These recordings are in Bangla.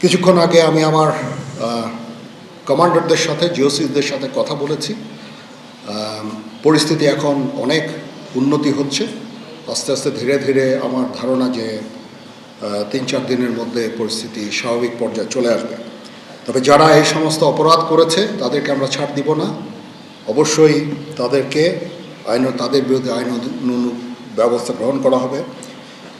কিছুক্ষণ আগে আমি আমার কমান্ডারদের সাথে, জিওসিসদের সাথে কথা বলেছি। পরিস্থিতি এখন অনেক উন্নতি হচ্ছে। আস্তে আস্তে ধীরে ধীরে আমার ধারণা যে তিন চার দিনের মধ্যে পরিস্থিতি স্বাভাবিক পর্যায়ে চলে আসবে। তবে যারা এই সমস্ত অপরাধ করেছে, তাদেরকে আমরা ছাড় দিব না। অবশ্যই তাদেরকে আইন, তাদের বিরুদ্ধে আইন ব্যবস্থা গ্রহণ করা হবে।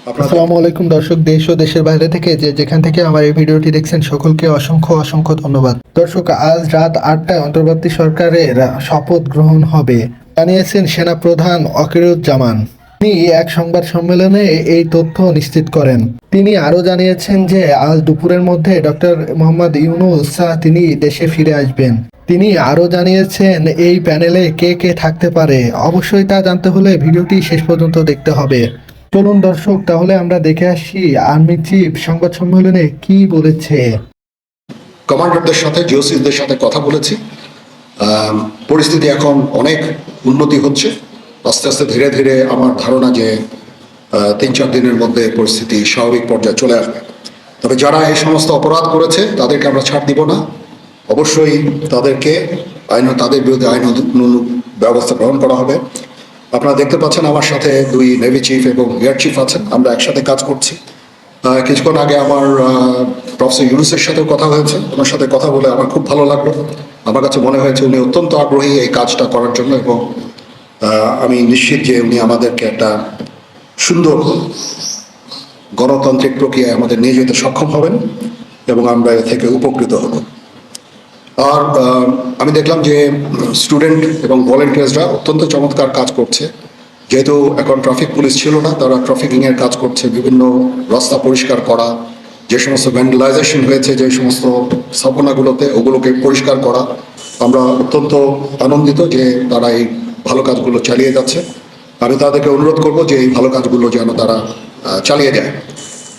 আসসালামু আলাইকুম, দর্শক, দেশ ও দেশের বাইরে থেকে যে যেখান থেকে আমার এই ভিডিওটি দেখছেন, সকলকে অসংখ্য অসংখ্য ধন্যবাদ। দর্শক, আজ রাত আটটায় অন্তর্বর্তী সরকারের শপথ গ্রহণ হবে। জানিয়েছেন সেনা প্রধান অকিরুজ্জামান। তিনি এক সংবাদ সম্মেলনে এই তথ্য নিশ্চিত করেন। তিনি আরও জানিয়েছেন যে, আজ দুপুরের মধ্যে ডক্টর মোহাম্মদ ইউনুস তিনি দেশে ফিরে আসবেন। তিনি আরও জানিয়েছেন, এই প্যানেলে কে কে থাকতে পারে? অবশ্যই তা জানতে হলে ভিডিওটি শেষ পর্যন্ত দেখতে হবে। চলুন দর্শক, তাহলে আমরা দেখে আসি আর্মি চিফ সংবাদ সম্মেলনে কি বলেছে। কমান্ডারদের সাথে, জিওসিসদের সাথে কথা বলেছি। পরিস্থিতি এখন অনেক উন্নতি হচ্ছে। আস্তে আস্তে ধীরে ধীরে আমার ধারণা যে তিন চার দিনের মধ্যে পরিস্থিতি স্বাভাবিক পর্যায়ে চলে আসবে। তবে যারা এই সমস্ত অপরাধ করেছে, তাদেরকে আমরা ছাড় দিব না। অবশ্যই তাদেরকে আইন, তাদের বিরুদ্ধে আইন ব্যবস্থা গ্রহণ করা হবে। আপনারা দেখতে পাচ্ছেন আমার সাথে দুই নেভি চিফ এবং এয়ার চিফ আছেন। আমরা একসাথে কাজ করছি। কিছুক্ষণ আগে আমার প্রফেসর ইউনুসের সাথেও কথা হয়েছে। ওনার সাথে কথা বলে আমার খুব ভালো লাগল। আমার কাছে মনে হয়েছে উনি অত্যন্ত আগ্রহী এই কাজটা করার জন্য এবং আমি নিশ্চিত যে উনি আমাদেরকে একটা সুন্দর গণতান্ত্রিক প্রক্রিয়ায় আমাদের নিয়ে যেতে সক্ষম হবেন এবং আমরা এ থেকে উপকৃত হব। আর আমি দেখলাম যে স্টুডেন্ট এবং ভলেন্টিয়ার্সরা অত্যন্ত চমৎকার কাজ করছে। যেহেতু এখন ট্রাফিক পুলিশ ছিল না, তারা ট্রাফিকিং এর কাজ করছে, বিভিন্ন রাস্তা পরিষ্কার করা, যে সমস্ত ভ্যান্ডালাইজেশন হয়েছে, যে সমস্ত স্থাপনাগুলোতে ওগুলোকে পরিষ্কার করা। আমরা অত্যন্ত আনন্দিত যে তারা এই ভালো কাজগুলো চালিয়ে যাচ্ছে। আমি তাদেরকে অনুরোধ করব যে এই ভালো কাজগুলো যেন তারা চালিয়ে যায়।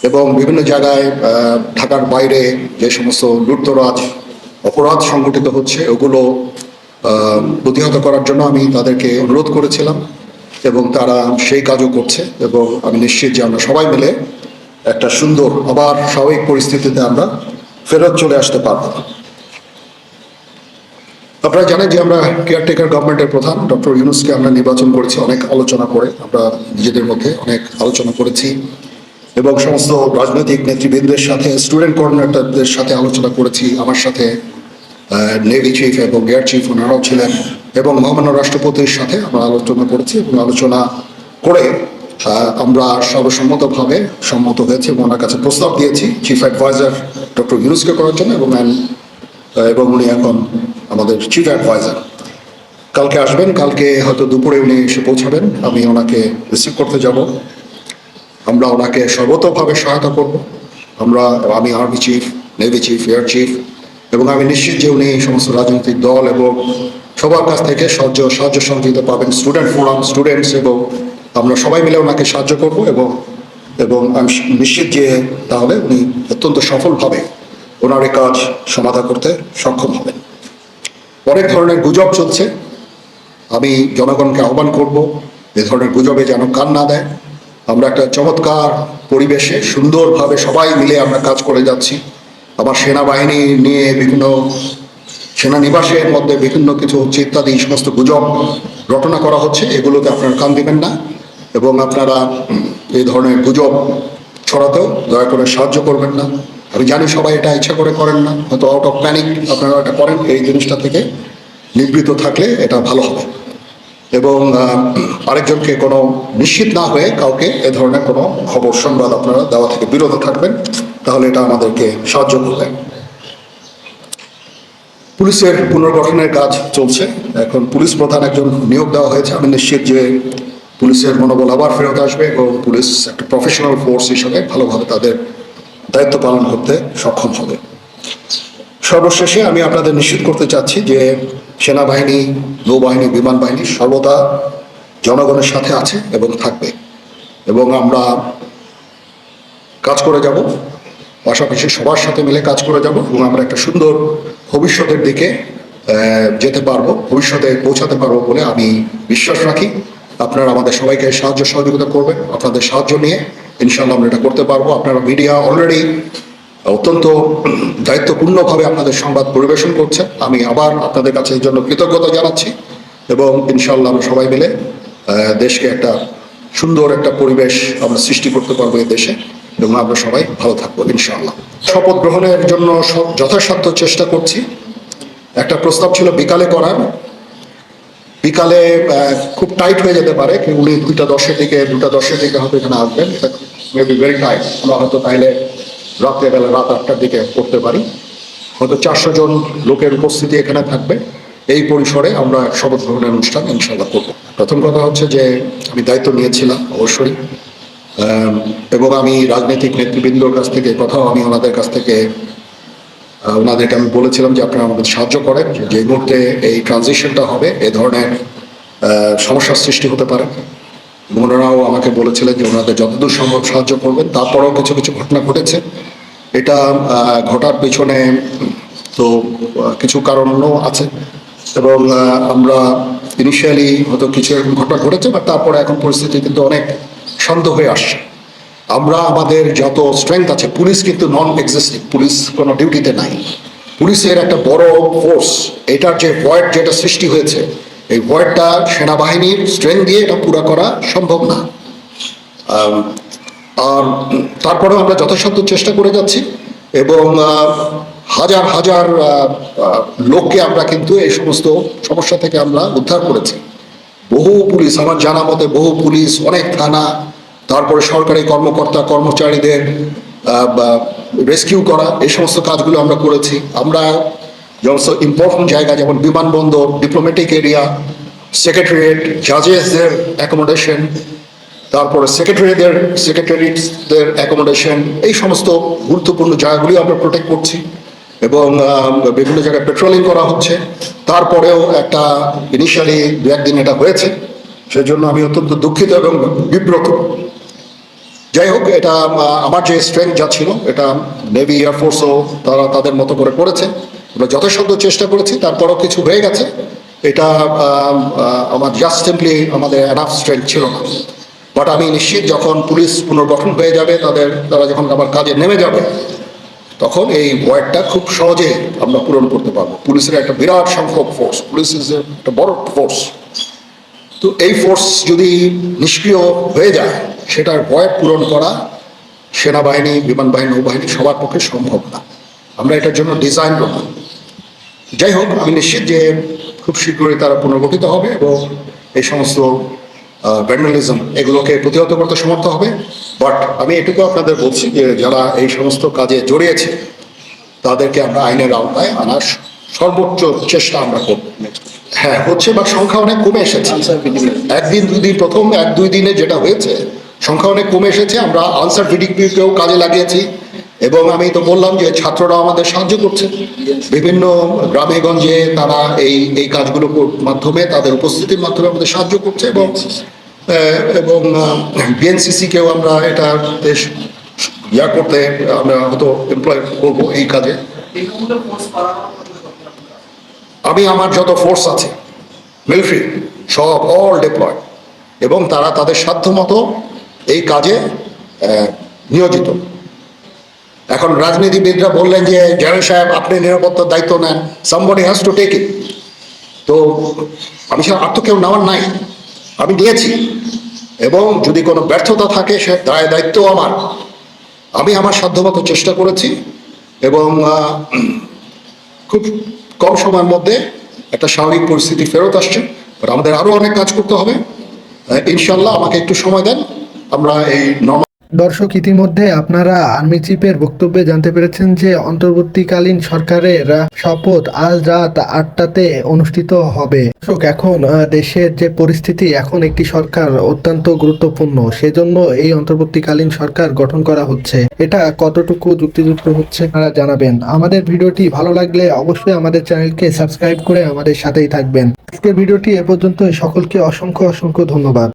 এবং বিভিন্ন জায়গায় ঢাকার বাইরে যে সমস্ত লুটতরাজ অপরাধ সংগঠিত হচ্ছে, ওগুলো প্রতিহত করার জন্য আমি তাদেরকে অনুরোধ করেছিলাম এবং তারা সেই কাজও করছে এবং আমি নিশ্চিত যে আমরা সবাই মিলে একটা সুন্দর, আবার স্বাভাবিক পরিস্থিতিতে আমরা ফেরত চলে আসতে পারব। আপনারা জানেন যে আমরা কেয়ারটেকার গভর্নমেন্টের প্রধান ডক্টর ইউনুসকে আমরা নির্বাচন করেছি অনেক আলোচনা করে, আমরা নিজেদের মধ্যে অনেক আলোচনা করেছি এবং সমস্ত রাজনৈতিক নেতৃবৃন্দের সাথে স্টুডেন্ট কোঅর্ডিনেটরদের সাথে আলোচনা করেছি, আমার সাথে নেভি চিফ এবং এয়ার চিফ ওনারাও ছিলেন এবং মহামান্য রাষ্ট্রপতির সাথে আমরা আলোচনা করেছি এবং আলোচনা করে আমরা সর্বসম্মতভাবে সম্মত হয়েছে এবং ওনার কাছে প্রস্তাব দিয়েছি চিফ অ্যাডভাইজার ডক্টর ইউনুসকে করার জন্য এবং এবং উনি এখন আমাদের চিফ অ্যাডভাইজার কালকে আসবেন, কালকে হয়তো দুপুরে উনি এসে পৌঁছাবেন, আমি ওনাকে রিসিভ করতে যাব। আমরা ওনাকে সর্বতভাবে সহায়তা করব। আমরা, আমি army chief navy chief air chief এবং আমি নিশ্চিত যে উনি এই সমস্ত রাজনৈতিক দল এবং সবার কাছ থেকে সাহায্য সাহায্য সহযোগিতা পাবেন স্টুডেন্ট ফোরাম স্টুডেন্টস এবং আমরা সবাই মিলে ওনাকে সাহায্য করব এবং এবং আমি নিশ্চিত যে তাহলে উনি অত্যন্ত সফলভাবে ওনার এই কাজ সমাধা করতে সক্ষম হবেন। অনেক ধরনের গুজব চলছে। আমি জনগণকে আহ্বান করব এ ধরনের গুজবে যেন কান না দেয়। আমরা একটা চমৎকার পরিবেশে সুন্দরভাবে সবাই মিলে আমরা কাজ করে যাচ্ছি। আমার সেনাবাহিনী নিয়ে বিভিন্ন সেনানিবাসের মধ্যে বিভিন্ন কিছু হচ্ছে ইত্যাদি সমস্ত গুজব রটনা করা হচ্ছে, এগুলোকে আপনারা কান দিবেন না। এবং আপনারা এই ধরনের গুজব ছড়াতেও দয়া করে সাহায্য করবেন না। আমি জানি সবাই এটা ইচ্ছা করে করেন না, হয়তো আউট অফ প্যানিক আপনারা এটা করেন, এই জিনিসটা থেকে নিবৃত থাকলে এটা ভালো হবে। এবং আরেকজনকে কোনো নিশ্চিত না হয়ে কাউকে এ ধরনের কোনো খবর, সংবাদ আপনারা দেওয়া থেকে বিরত থাকবেন। তাহলে এটা আমাদেরকে সাহায্য করবে। পুলিশের পুনর্গঠনের কাজ চলছে। এখন পুলিশ প্রধান একজন নিয়োগ দেওয়া হয়েছে। আমি নিশ্চিত যে পুলিশের মনোবল আবার ফেরত আসবে এবং পুলিশ একটা প্রফেশনাল ফোর্স হিসেবে ভালোভাবে তাদের দায়িত্ব পালন করতে সক্ষম হবে। সর্বশেষে আমি আপনাদের নিশ্চিত করতে চাচ্ছি যে সেনাবাহিনী, নৌবাহিনী, বিমান বাহিনী সর্বদা জনগণের সাথে আছে এবং থাকবে। এবং আমরা কাজ করে যাব। পাশাপাশি সবার সাথে মিলে কাজ করে যাব এবং আমরা একটা সুন্দর ভবিষ্যতের দিকে যেতে পারব, ভবিষ্যতে পৌঁছাতে পারব বলে আমি বিশ্বাস রাখি। আপনারা আমাদের সবাইকে সাহায্য সহযোগিতা করবেন, আপনাদের সাহায্য নিয়ে ইনশাল্লাহ আমরা এটা করতে পারব। আপনারা মিডিয়া অলরেডি অত্যন্ত দায়িত্বপূর্ণভাবে আপনাদের সংবাদ পরিবেশন করছে আমি আবার আপনাদের কাছে এই জন্য কৃতজ্ঞতা জানাচ্ছি এবং ইনশাল্লাহ আমরা সবাই মিলে দেশকে একটা সুন্দর একটা পরিবেশ আমরা সৃষ্টি করতে পারব এই দেশে। এবং আমরা সবাই ভালো থাকব, ইনশাআল্লাহ। শপথ গ্রহণের জন্য যথাসাধ্য চেষ্টা করছি। একটা প্রস্তাব ছিল বিকালে করার। বিকালে খুব টাইট হয়ে যেতে পারে উনি দুইটা দশের দিকে দুটা দশের দিকে হয়তো এখানে আসবেন। মেবি ভেরি টাইট আমরা হয়তো তাইলে রাত্রেবেলা রাত আটটার দিকে করতে পারি। হয়তো চারশো জন লোকের উপস্থিতি এখানে থাকবে। এই পরিসরে আমরা শপথ গ্রহণের অনুষ্ঠান ইনশাল্লাহ করব। প্রথম কথা হচ্ছে যে আমি দায়িত্ব নিয়েছিলাম, অবশ্যই। এবং আমি রাজনৈতিক নেতৃবৃন্দর কাছ থেকে কথাও আমি ওনাদের কাছ থেকে ওনাদেরকে আমি বলেছিলাম যে আপনারা আমাদের সাহায্য করেন, যে মুহূর্তে এই ট্রানজিশনটা হবে, এ ধরনের সমস্যার সৃষ্টি হতে পারে। ওনারাও আমাকে বলেছিলেন যে ওনাদের যতদূর সম্ভব সাহায্য করবেন। তারপরেও কিছু কিছু ঘটনা ঘটেছে। এটা ঘটার পেছনে তো কিছু কারণও আছে। এবং আমরা ইনিশিয়ালি হয়তো কিছু ঘটনা ঘটেছে বাট তারপরে এখন পরিস্থিতি কিন্তু অনেক শান্ত হয়ে আসছে। আমরা আমাদের যত স্ট্রেংথ আছে, পুলিশ কিন্তু নন এক্সিস্টিং পুলিশ কোনো ডিউটিতে নাই। পুলিশের একটা বড় ফোর্স এটার যে ভয়েড যেটা সৃষ্টি হয়েছে, এই ভয়েডটা সেনাবাহিনীর স্ট্রেংথ দিয়ে এটা পুরা করা সম্ভব না। আর তারপরেও আমরা যথাসাধ্য চেষ্টা করে যাচ্ছি এবং হাজার হাজার লোককে আমরা কিন্তু এই সমস্ত সমস্যা থেকে আমরা উদ্ধার করেছি। বহু পুলিশ, আমার জানা মতে বহু পুলিশ, অনেক থানা তারপরে সরকারি কর্মকর্তা, কর্মচারীদের রেস্কিউ করা, এই সমস্ত কাজগুলো আমরা করেছি। আমরা সমস্ত ইম্পর্টেন্ট জায়গা যেমন বিমানবন্দর ডিপ্লোম্যাটিক এরিয়া সেক্রেটারিয়েট জাজেসদের অ্যাকোমোডেশন তারপরে সেক্রেটারিদের সেক্রেটারিদের অ্যাকোমোডেশন এই সমস্ত গুরুত্বপূর্ণ জায়গাগুলি আমরা প্রোটেক্ট করছি এবং বিভিন্ন জায়গায় পেট্রোলিং করা হচ্ছে। তারপরেও একটা ইনিশিয়ালি দু একদিন এটা হয়েছে। সেজন্য আমি অত্যন্ত দুঃখিত এবং বিব্রত। যাই হোক এটা আমার যে স্ট্রেংথ যা ছিল, এটা নেভি এয়ারফোর্সও তারা তাদের মতো করে করেছে। আমরা যথাসাধ্য চেষ্টা করেছি, তারপরও কিছু হয়ে গেছে। এটা আমার জাস্ট সিম্পলি আমাদের এনাফ স্ট্রেংথ ছিল না। বাট আমি নিশ্চিত যখন পুলিশ পুনর্গঠন হয়ে যাবে, তাদের, তারা যখন আমার কাজে নেমে যাবে, তখন এই ভয়েডটা খুব সহজে আমরা পূরণ করতে পারব। পুলিশের একটা বিরাট সংখ্যক ফোর্স পুলিশ ইজ একটা বড় ফোর্স তো এই ফোর্স যদি নিষ্ক্রিয় হয়ে যায় সেটার ভয় পূরণ করা সেনাবাহিনী বিমান বাহিনী নৌবাহিনী সবার পক্ষে সম্ভব না। আমরা এটার জন্য ডিজাইন করব। যাই হোক আমি নিশ্চিত যে খুব শীঘ্রই তারা পুনর্গঠিত হবে এবং এই সমস্ত ভ্যান্ডালিজম এগুলোকে প্রতিহত করতে সমর্থ হবে। বাট আমি এটুকু আপনাদের বলছি যে যারা এই সমস্ত কাজে জড়িয়েছে তাদেরকে আমরা আইনের আওতায় আনার সর্বোচ্চ চেষ্টা আমরা করব। হ্যাঁ হচ্ছে বা সংখ্যা অনেক কমে এসেছে। একদিন দুই দিন প্রথম এক দুই দিনে যেটা হয়েছে সংখ্যা অনেক কমে এসেছে, আমরা আনসার ভিডিপিকেও কাজে লাগিয়েছি। এবং আমি তো বললাম যে ছাত্ররা আমাদের সাহায্য করছে। বিভিন্ন গ্রামে গঞ্জে তারা এই এই কাজগুলো মাধ্যমে তাদের উপস্থিতির মাধ্যমে আমাদের সাহায্য করছে এবং এবং বিএনসিসি কেও আমরা এটা বেশ ইয়া করতে আমরা হয়তো এমপ্লয় করব এই কাজে। আমি আমার যত ফোর্স আছে মিলিটারি সব অল ডিপ্লয় এবং তারা তাদের সাধ্য মতো এই কাজে নিয়োজিত। এখন রাজনীতিবিদরা বললেন যে জেনারেল সাহেব, আপনি নিরাপত্তার দায়িত্ব নেন somebody has to take it তো আমি সে আর তো কেউ নেওয়ার নাই। আমি নিয়েছি এবং যদি কোনো ব্যর্থতা থাকে, সে দায়, দায়িত্ব আমার। আমি আমার সাধ্যমতো চেষ্টা করেছি। এবং খুব কম সময়ের মধ্যে একটা স্বাভাবিক পরিস্থিতি ফেরত আসছে। আমাদের আরও অনেক কাজ করতে হবে। ইনশাল্লাহ আমাকে একটু সময় দেন। আমরা এই দর্শক, ইতিমধ্যে আপনারা আর্মি চিফের বক্তব্যে জানতে পেরেছেন যে অন্তর্বর্তীকালীন সরকারের শপথ আজ রাত আটটাতে অনুষ্ঠিত হবে। দর্শক, এখন দেশের যে পরিস্থিতি, এখন একটি সরকার অত্যন্ত গুরুত্বপূর্ণ। সেজন্য এই অন্তর্বর্তীকালীন সরকার গঠন করা হচ্ছে। এটা কতটুকু যুক্তিযুক্ত হচ্ছে আপনারা জানাবেন। আমাদের ভিডিওটি ভালো লাগলে অবশ্যই আমাদের চ্যানেলকে সাবস্ক্রাইব করে আমাদের সাথেই থাকবেন। আজকের ভিডিওটি এ পর্যন্ত সকলকে অসংখ্য অসংখ্য ধন্যবাদ।